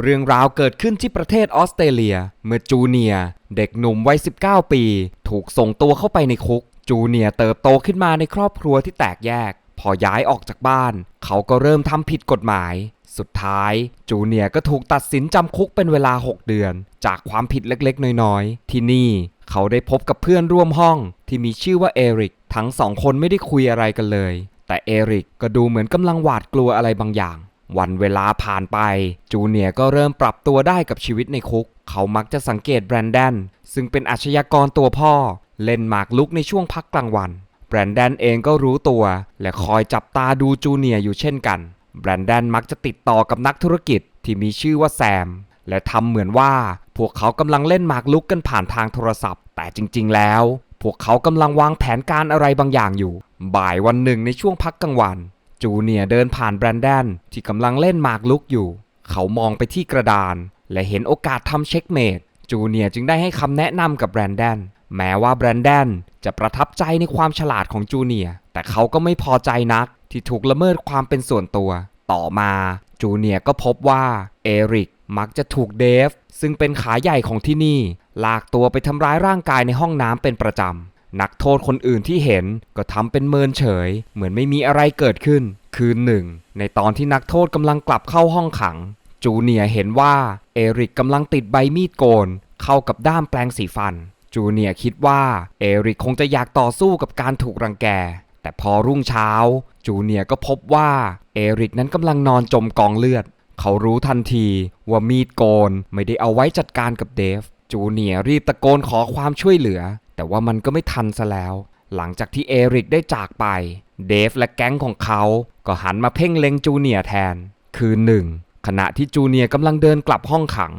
เรื่องราวเกิดขึ้นที่ประเทศออสเตรเลีย เมื่อจูเนียร์เด็กหนุ่มวัย 19 ปี ถูกส่งตัวเข้าไปในคุก จูเนียร์เติบโตขึ้นมาในครอบครัวที่แตกแยก พอย้ายออกจากบ้าน เขาก็เริ่มทำผิดกฎหมาย สุดท้าย จูเนียร์ก็ถูกตัดสินจำคุกเป็นเวลา 6 เดือน จากความผิดเล็กๆ น้อยๆ ที่นี่เขาได้พบกับเพื่อนร่วมห้องที่มีชื่อว่าเอริกทั้งสองคนไม่ได้คุยอะไรกันเลย แต่เอริกก็ดูเหมือนกำลังหวาดกลัวอะไรบางอย่าง วันเวลาผ่านไป จูเนียก็เริ่มปรับตัวได้กับชีวิตในคุก เขามักจะสังเกตแบรนดน ซึ่งเป็นอาชญากรตัวพ่อ เล่นหมากลุกในช่วงพักกลางวัน แบรนดนเองก็รู้ตัว และคอยจับตาดูจูเนียอยู่เช่นกัน แบรนดนมักจะติดต่อกับนักธุรกิจที่มีชื่อว่าแซม และทำเหมือนว่า พวกเขากำลังเล่นหมากลุกกันผ่านทางโทรศัพท์ แต่จริง ๆ แล้ว พวกเขากำลังวางแผนการอะไรบางอย่างอยู่ บ่ายวันหนึ่งในช่วงพักกลางวัน จูเนียเดินผ่านแบรนดนที่กำลังเล่นหมากลุกอยู่ เขามองไปที่กระดาน และเห็นโอกาสทำเช็คเมดจูเนียจึงได้ให้คำแนะนำกับแบรนดนแม้ว่าแบรนดนจะประทับใจในความฉลาดของจูเนียแต่เขาก็ไม่พอใจนักที่ถูกละเมิดความเป็นส่วนตัว ต่อมาจูเนียก็พบว่าเอริกมักจะถูกเดฟซึ่งเป็นขาใหญ่ของที่นี่ ลากตัวไปทำร้ายร่างกายในห้องน้ำเป็นประจำ นักโทษคนอื่นที่เห็นก็ทำเป็นเมินเฉย เหมือนไม่มีอะไรเกิดขึ้น คืนหนึ่ง ในตอนที่นักโทษกำลังกลับเข้าห้องขัง จูเนียเห็นว่าเอริกกำลังติดใบมีดโกน เข้ากับด้ามแปลงสีฟัน จูเนียคิดว่าเอริกคงจะอยากต่อสู้กับการถูกรังแก แต่พอรุ่งเช้า จูเนียก็พบว่าเอริกนั้นกำลังนอนจมกองเลือด เขารู้ทันทีว่ามีดโกนไม่ได้เอาไว้จัดการกับเดฟจูเนียร์รีบตะโกนขอความช่วยเหลือ แต่ว่ามันก็ไม่ทันซะแล้ว หลังจากที่เอริกได้จากไป เดฟและแก๊งของเขาก็หันมาเพ่งเล็งจูเนียแทน คืนหนึ่งขณะที่จูเนียกำลังเดินกลับห้องขัง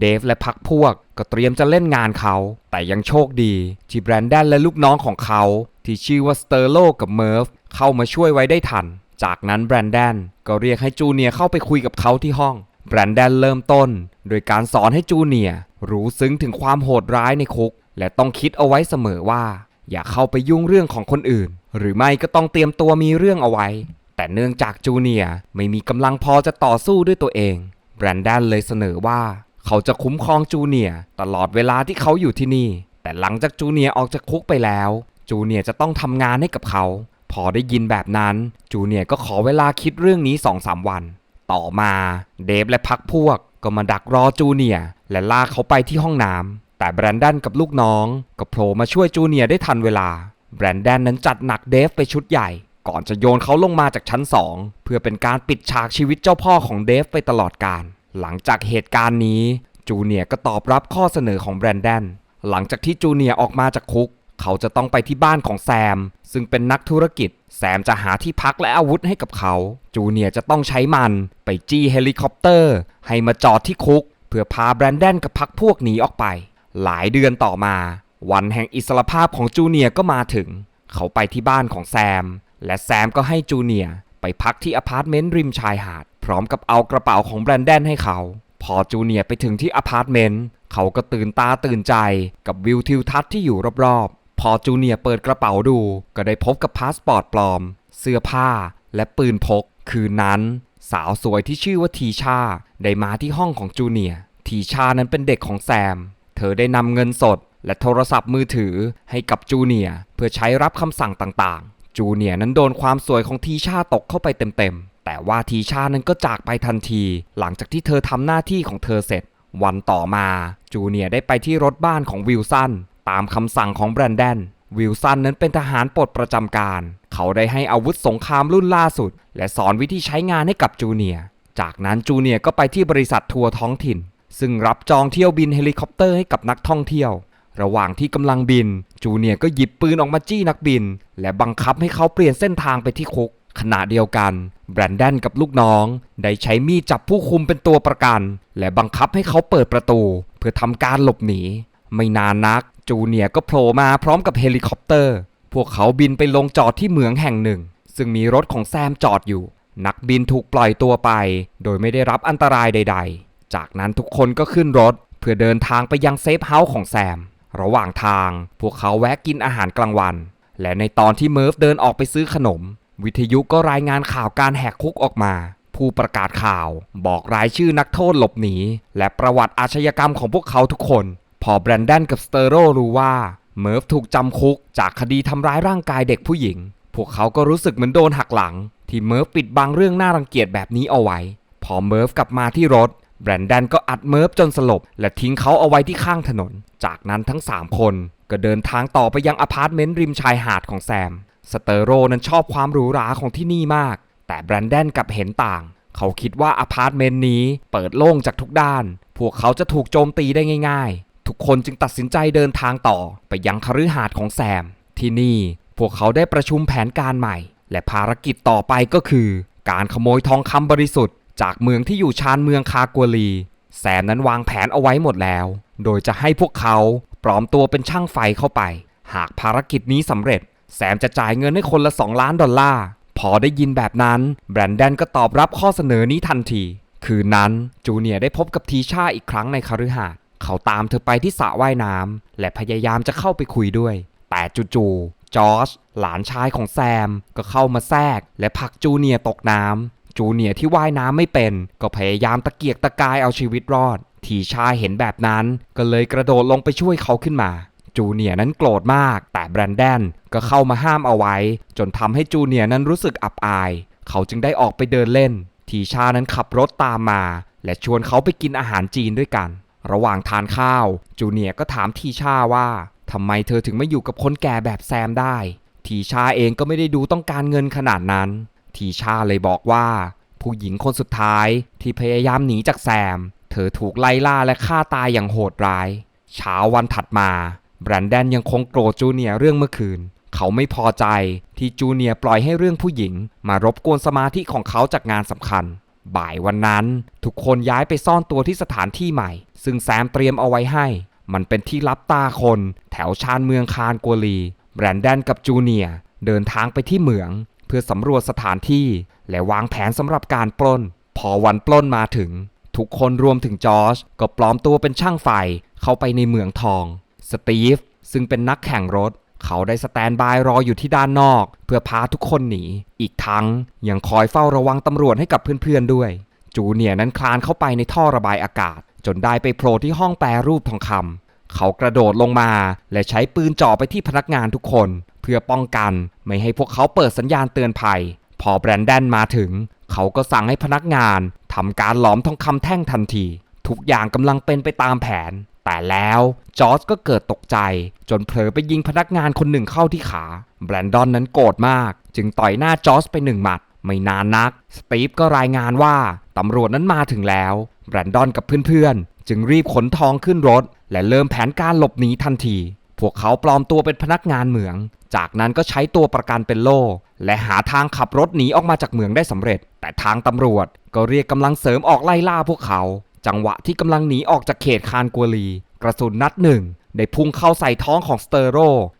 เดฟและพักพวกก็เตรียมจะเล่นงานเขา แต่ยังโชคดีที่แบรนดนและลูกน้องของเขา ที่ชื่อว่าสเตอร์โลกับเมิร์ฟเข้ามาช่วยไว้ได้ทัน จากนั้นแบรนดนก็เรียกให้จูเนียเข้าไปคุยกับเขาที่ห้อง แบรนดนเริ่มต้น โดยการสอนให้จูเนียรู้ซึ้งถึงความโหดร้ายในคุก และต้องคิดเอาไว้เสมอว่า อย่าเข้าไปยุ่งเรื่องของคนอื่น หรือไม่ก็ต้องเตรียมตัวมีเรื่องเอาไว้ แต่เนื่องจากจูเนียไม่มีกำลังพอจะต่อสู้ด้วยตัวเองแบรนดนเลยเสนอว่า เขาจะคุ้มครองจูเนียตลอดเวลาที่เขาอยู่ที่นี่ แต่หลังจากจูเนียออกจากคุกไปแล้ว จูเนียจะต้องทำงานให้กับเขา พอได้ยินแบบนั้น จูเนียก็ขอเวลาคิดเรื่องนี้2-3วัน ต่อมา เดฟและพักพวกก็มาดักรอจูเนียและลากเขาไปที่ห้องน้ำ แต่แบรนดันกับลูกน้องก็โผล่มาช่วยจูเนียร์ได้ทันเวลา แบรนดันนั้นจัดหนักเดฟไปชุดใหญ่ ก่อนจะโยนเขาลงมาจากชั้น 2 เพื่อเป็นการปิดฉากชีวิตเจ้าพ่อของเดฟไปตลอดกาลหลังจากเหตุการณ์นี้จูเนียร์ก็ตอบรับข้อเสนอของแบรนดันหลังจากที่จูเนียร์ออกมาจากคุก เขาจะต้องไปที่บ้านของแซม ซึ่งเป็นนักธุรกิจ แซมจะหาที่พักและอาวุธให้กับเขา จูเนียร์จะต้องใช้มันไปจี้เฮลิคอปเตอร์ ให้มาจอดที่คุก เพื่อพาแบรนดันกับพักพวกหนีออกไป หลายเดือนต่อมา วันแห่งอิสรภาพของจูเนียก็มาถึง เขาไปที่บ้านของแซม และแซมก็ให้จูเนียร์ไปพักที่อพาร์ตเมนต์ริมชายหาด พร้อมกับเอากระเป๋าของแบรนดนให้เขา พอจูเนียร์ไปถึงที่อพาร์ตเมนต์เขาก็ตื่นตาตื่นใจกับวิวทิวทัศน์ที่อยู่รอบๆ พอจูเนียร์เปิดกระเป๋าดู ก็ได้พบกับพาสปอร์ตปลอม เสื้อผ้า และปืนพก คืนนั้น สาวสวยที่ชื่อว่าทีชาได้มาที่ห้องของจูเนียร์ทีชานั้นเป็นเด็กของแซม เธอได้นำเงินสด และโทรศัพท์มือถือให้กับจูเนียเพื่อใช้รับคำสั่งต่างๆ จูเนียนั้นโดนความสวยของทีชาตกเข้าไปเต็มๆ แต่ว่าทีชานั้นก็จากไปทันที หลังจากที่เธอทำหน้าที่ของเธอเสร็จ วันต่อมาจูเนียได้ไปที่รถบ้านของวิลสันตามคำสั่งของแบรนแดนวิลสันนั้นเป็นทหารปลดประจำการ เขาได้ให้อาวุธสงครามรุ่นล่าสุด และสอนวิธีใช้งานให้กับจูเนีย จากนั้นจูเนียก็ไปที่บริษัททัวร์ท้องถิ่น ซึ่งรับจองเที่ยวบินเฮลิคอปเตอร์ให้กับนักท่องเที่ยว ระหว่างที่กำลังบิน จูเนียก็หยิบปืนออกมาจี้นักบิน และบังคับให้เขาเปลี่ยนเส้นทางไปที่คุก ขณะเดียวกันแบรนดนกับลูกน้อง ได้ใช้มีดจับผู้คุมเป็นตัวประกัน และบังคับให้เขาเปิดประตู เพื่อทำการหลบหนี ไม่นานนัก จูเนียก็โผล่มาพร้อมกับเฮลิคอปเตอร์ พวกเขาบินไปลงจอดที่เหมืองแห่งหนึ่ง ซึ่งมีรถของแซมจอดอยู่ นักบินถูกปล่อยตัวไป โดยไม่ได้รับอันตรายใด ๆ จากนั้นทุกคนก็ขึ้นรถ เพื่อเดินทางไปยังเซฟเฮาส์ของแซม ระหว่างทางพวกเขาแวะกินอาหารกลางวัน และในตอนที่เมิร์ฟเดินออกไปซื้อขนม วิทยุก็รายงานข่าวการแหกคุกออกมา ผู้ประกาศข่าว บอกรายชื่อนักโทษหลบหนี และประวัติอาชญากรรมของพวกเขาทุกคน พอแบรนดนกับสเตอโรรู้ว่าเมิร์ฟถูกจำคุกจากคดีทำร้ายร่างกายเด็กผู้หญิง พวกเขาก็รู้สึกเหมือนโดนหักหลัง ที่เมิร์ฟปิดบังเรื่องน่ารังเกียจแบบนี้เอาไว้ พอเมิร์ฟกลับมาที่รถ แบรนดนก็อัดเมิร์ฟจนสลบ และทิ้งเขาเอาไว้ที่ข้างถนน จากนั้นทั้ง 3 คน ก็เดินทางต่อไปยังอพาร์ตเมนต์ริมชายหาดของแซม สเตอโรนั้นชอบความหรูหราของที่นี่มาก แต่แบรนดนกลับเห็นต่าง เขาคิดว่าอพาร์ตเมนต์นี้เปิดโล่งจากทุกด้าน พวกเขาจะถูกโจมตีได้ง่าย ๆ ทุกคนจึงตัดสินใจเดินทางต่อไปยังคฤหาสน์ของแซม ที่นี่พวกเขาได้ประชุมแผนการใหม่ และภารกิจต่อไปก็คือ การขโมยทองคำบริสุทธิ์ จากเมืองที่อยู่ชานเมืองคากัวลี แซมนั้นวางแผนเอาไว้หมดแล้ว โดยจะให้พวกเขาปลอมตัวเป็นช่างไฟเข้าไป หากภารกิจนี้สำเร็จ แซมจะจ่ายเงินให้คนละ 2 ล้านดอลลาร์ พอได้ยินแบบนั้น แบรนดนก็ตอบรับข้อเสนอนี้ทันที คืนนั้นจูเนียร์ได้พบกับทีชาอีกครั้งในคฤหาสน์เขาตามเธอไปที่สระว่ายน้ำและพยายามจะเข้าไปคุยด้วย แต่จู่ๆจอร์จหลานชายของแซมก็เข้ามาแทรก และผลักจูเนียร์ตกน้ำ จูเนียร์ที่ว่ายน้ำไม่เป็น ก็พยายามตะเกียกตะกายเอาชีวิตรอด ทีชาเห็นแบบนั้น ก็เลยกระโดดลงไปช่วยเขาขึ้นมา จูเนียร์นั้นโกรธมาก แต่แบรนดนก็เข้ามาห้ามเอาไว้ จนทำให้จูเนียร์นั้นรู้สึกอับอาย เขาจึงได้ออกไปเดินเล่น ทีชานั้นขับรถตามมา และชวนเขาไปกินอาหารจีนด้วยกัน ระหว่างทานข้าว จูเนียร์ก็ถามทีชาว่าทำไมเธอถึงไม่อยู่กับคนแก่แบบแซมได้ ทีชาเองก็ไม่ได้ดูต้องการเงินขนาดนั้น ทีชาเลยบอกว่า ผู้หญิงคนสุดท้ายที่พยายามหนีจากแซม เธอถูกไล่ล่าและฆ่าตายอย่างโหดร้าย เช้าวันถัดมาแบรนดนยังคงโกรธจูเนียเรื่องเมื่อคืน เขาไม่พอใจที่จูเนียปล่อยให้เรื่องผู้หญิง มารบกวนสมาธิของเขาจากงานสำคัญ บ่ายวันนั้น ทุกคนย้ายไปซ่อนตัวที่สถานที่ใหม่ ซึ่งแซมเตรียมเอาไว้ให้ มันเป็นที่ลับตาคน แถวชานเมืองคานกัวลี แบรนดนกับจูเนียเดินทางไปที่เหมือง พื่อสำรวจสถานที่ และวางแผนสำหรับการปล้น พอวันปล้นมาถึง ทุกคนรวมถึงจอร์จก็ปลอมตัวเป็นช่างไฟเข้าไปในเมืองทอง สตีฟซึ่งเป็นนักแข่งรถ เขาได้สแตนบายรออยู่ที่ด้านนอก เพื่อพาทุกคนหนี อีกทั้งยังคอยเฝ้าระวังตำรวจให้กับเพื่อนๆด้วย จูเนียร์นั้นคลานเข้าไปในท่อระบายอากาศ จนได้ไปโผล่ที่ห้องแปรรูปทองคำ เขากระโดดลงมา และใช้ปืนจ่อไปที่พนักงานทุกคน เพื่อป้องกันไม่ให้พวกเขาเปิดสัญญาณเตือนภัย พอแบรนดนมาถึง เขาก็สั่งให้พนักงานทำการหลอมทองคำแท่งทันที ทุกอย่างกำลังเป็นไปตามแผน แต่แล้วจอร์จก็เกิดตกใจ จนเผลอไปยิงพนักงานคนหนึ่งเข้าที่ขา แบรนดอนนั้นโกรธมาก จึงต่อยหน้าจอร์จไปหนึ่งหมัดไม่นานนัก สตีฟก็รายงานว่าตำรวจนั้นมาถึงแล้ว แบรนดอนกับเพื่อน จึงรีบขนทองขึ้นรถ และเริ่มแผนการหลบหนีทันที พวกเขาปลอมตัวเป็นพนักงานเหมือง จากนั้นก็ใช้ตัวประกันเป็นโล่ และหาทางขับรถหนีออกมาจากเหมืองได้สำเร็จ แต่ทางตำรวจก็เรียกกำลังเสริมออกไล่ล่าพวกเขา จังหวะที่กำลังหนีออกจากเขตคานกัวลี กระสุนนัดหนึ่งได้พุ่งเข้าใส่ท้องของสเตอโร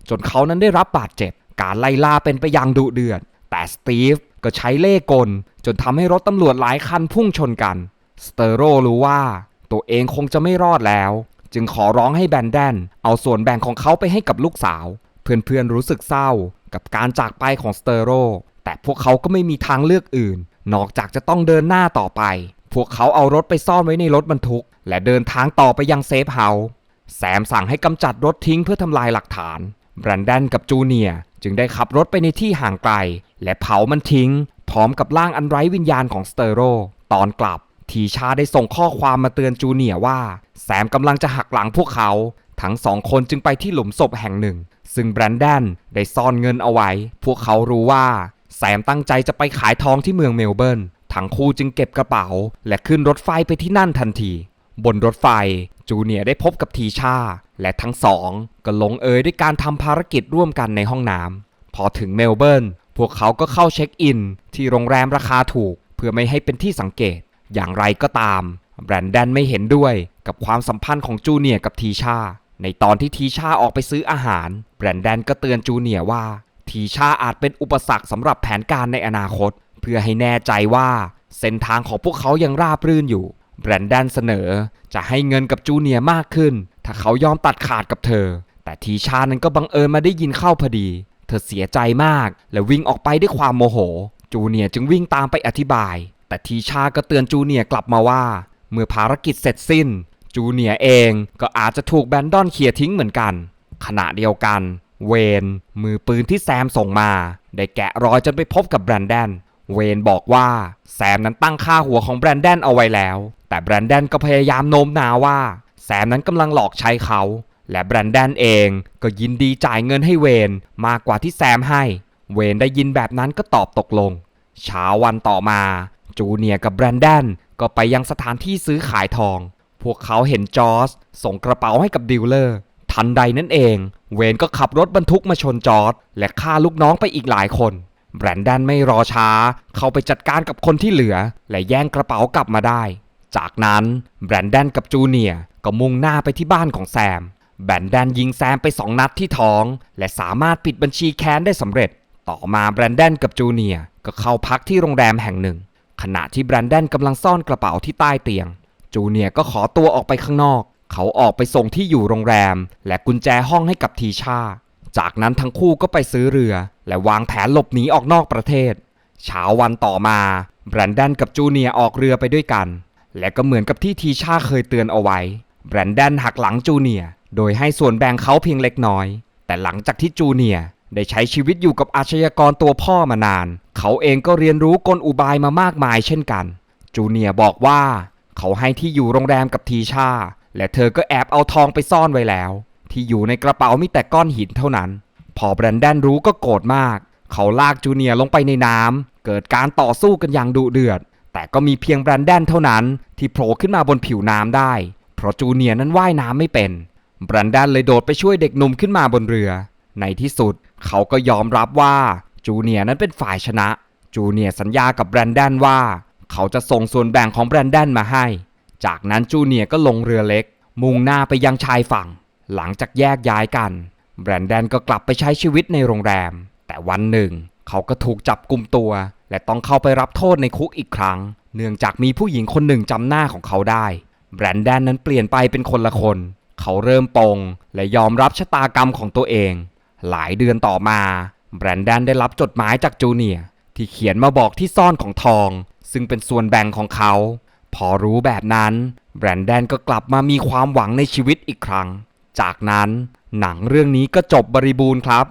จนเขานั้นได้รับบาดเจ็บ การไล่ล่าเป็นไปอย่างดุเดือด แต่สตีฟก็ใช้เล่กล จนทำให้รถตำรวจหลายคันพุ่งชนกัน สเตอโรรู้ว่า ตัวเองคงจะไม่รอดแล้ว จึงขอร้องให้แบนแดน เอาส่วนแบ่งของเขาไปให้กับลูกสาว เพื่อนๆรู้สึกเศร้ากับการจากไปของสเตอโร แต่พวกเขาก็ไม่มีทางเลือกอื่น นอกจากจะต้องเดินหน้าต่อไป พวกเขาเอารถไปซ่อนไว้ในรถบรรทุก และเดินทางต่อไปยังเซฟเฮาส์แซมสั่งให้กำจัดรถทิ้งเพื่อทำลายหลักฐานแบรนดนกับจูเนียจึงได้ขับรถไปในที่ห่างไกล และเผามันทิ้ง พร้อมกับร่างอันไร้วิญญาณของสเตอโร ตอนกลับ ทีชาได้ส่งข้อความมาเตือนจูเนียว่า แซมกำลังจะหักหลังพวกเขา ทั้งสองคนจึงไปที่หลุมศพแห่งหนึ่ง ซึ่งแบรนดนได้ซ่อนเงินเอาไว้ พวกเขารู้ว่า แซมตั้งใจจะไปขายทองที่เมืองเมลเบิร์นทั้งคู่จึงเก็บกระเป๋า และขึ้นรถไฟไปที่นั่นทันที บนรถไฟจูเนียได้พบกับทีชา และทั้งสองก็ลงเอยด้วยการทำภารกิจร่วมกันในห้องน้ำพอถึงเมลเบิร์นพวกเขาก็เข้าเช็คอิน ที่โรงแรมราคาถูก เพื่อไม่ให้เป็นที่สังเกต อย่างไรก็ตามแบรนดนไม่เห็นด้วยกับความสัมพันธ์ของจูเนียร์กับทีชา ในตอนที่ทีชาออกไปซื้ออาหาร แบรนดนก็เตือนจูเนียร์ว่า ทีชาอาจเป็นอุปสรรคสำหรับแผนการในอนาคต เพื่อให้แน่ใจว่าเส้นทางของพวกเขายังราบรื่นอยู่ แบรนดนเสนอจะให้เงินกับจูเนียร์มากขึ้น ถ้าเขายอมตัดขาดกับเธอ แต่ทีชานั้นก็บังเอิญมาได้ยินเข้าพอดี เธอเสียใจมาก และวิ่งออกไปด้วยความโมโห จูเนียร์จึงวิ่งตามไปอธิบาย แต่ทีชาก็เตือนจูเนียกลับมาว่า เมื่อภารกิจเสร็จสิ้น จูเนียเองก็อาจจะถูกแบนดอนเคลียร์ทิ้งเหมือนกัน ขณะเดียวกัน เวนมือปืนที่แซมส่งมา ได้แกะรอยจนไปพบกับแบรนดน เวนบอกว่าแซมนั้นตั้งค่าหัวของแบรนดนเอาไว้แล้ว แต่แบรนดนก็พยายามโน้มน้าวว่า แซมนั้นกำลังหลอกใช้เขา และแบรนดนเองก็ยินดีจ่ายเงินให้เวนมากกว่าที่แซมให้ เวนได้ยินแบบนั้นก็ตอบตกลงเช้าวันต่อมา จูเนียร์กับแบรนดอนก็ไปยังสถานที่ซื้อขายทอง พวกเขาเห็นจอร์จส่งกระเป๋าให้กับดิลเลอร์ ทันใดนั่นเอง เวนก็ขับรถบรรทุกมาชนจอร์จและฆ่าลูกน้องไปอีกหลายคน แบรนดอนไม่รอช้า เข้าไปจัดการกับคนที่เหลือ และแย่งกระเป๋ากลับมาได้ จากนั้นแบรนดอนกับจูเนียร์ก็มุ่งหน้าไปที่บ้านของแซม แบรนดอนยิงแซมไปสองนัดที่ท้อง และสามารถปิดบัญชีแค้นได้สำเร็จ ต่อมาแบรนดอนกับจูเนียร์ก็เข้าพักที่โรงแรมแห่งหนึ่ง ขณะที่แบรนดอนกำลังซ่อนกระเป๋าที่ใต้เตียง จูเนียก็ขอตัวออกไปข้างนอก เขาออกไปส่งที่อยู่โรงแรม และกุญแจห้องให้กับทีชา จากนั้นทั้งคู่ก็ไปซื้อเรือ และวางแผนหลบหนีออกนอกประเทศ เช้าวันต่อมาแบรนดอนกับจูเนียออกเรือไปด้วยกัน และก็เหมือนกับที่ทีชาเคยเตือนเอาไว้ แบรนดอนหักหลังจูเนียโดยให้ส่วนแบ่งเขาเพียงเล็กน้อย แต่หลังจากที่จูเนีย ได้ใช้ชีวิตอยู่กับอาชญากรตัวพ่อมานาน เขาเองก็เรียนรู้กลอุบายมามากมายเช่นกัน จูเนียบอกว่า เขาให้ที่อยู่โรงแรมกับทีชา และเธอก็แอบเอาทองไปซ่อนไว้แล้ว ที่อยู่ในกระเป๋ามีแต่ก้อนหินเท่านั้น พอแบรนดนรู้ก็โกรธมาก เขาลากจูเนียลงไปในน้ำเกิดการต่อสู้กันอย่างดุเดือด แต่ก็มีเพียงแบรนดนเท่านั้น ที่โผล่ขึ้นมาบนผิวน้ำได้ เพราะจูเนียนั้นว่ายน้ำไม่เป็นแบรนดนเลยโดดไปช่วยเด็กหนุ่มขึ้นมาบนเรือ ในที่สุดเขาก็ยอมรับว่าจูเนียร์นั้นเป็นฝ่ายชนะ จูเนียร์สัญญากับแบรนดอนว่า เขาจะส่งส่วนแบ่งของแบรนดอนมาให้ จากนั้นจูเนียร์ก็ลงเรือเล็ก มุ่งหน้าไปยังชายฝั่ง หลังจากแยกย้ายกัน แบรนดอนก็กลับไปใช้ชีวิตในโรงแรม แต่วันหนึ่ง เขาก็ถูกจับกลุ่มตัว และต้องเข้าไปรับโทษในคุกอีกครั้ง เนื่องจากมีผู้หญิงคนหนึ่งจำหน้าของเขาได้ แบรนดอนนั้นเปลี่ยนไปเป็นคนละคน เขาเริ่มปลงและยอมรับชะตากรรมของตัวเอง หลายเดือนต่อมาแบรนดันได้รับจดหมายจากจูเนียที่เขียนมาบอกที่ซ่อนของทอง ซึ่งเป็นส่วนแบ่งของเขา พอรู้แบบนั้นแบรนดันก็กลับมามีความหวังในชีวิตอีกครั้ง จากนั้นหนังเรื่องนี้ก็จบบริบูรณ์ครับ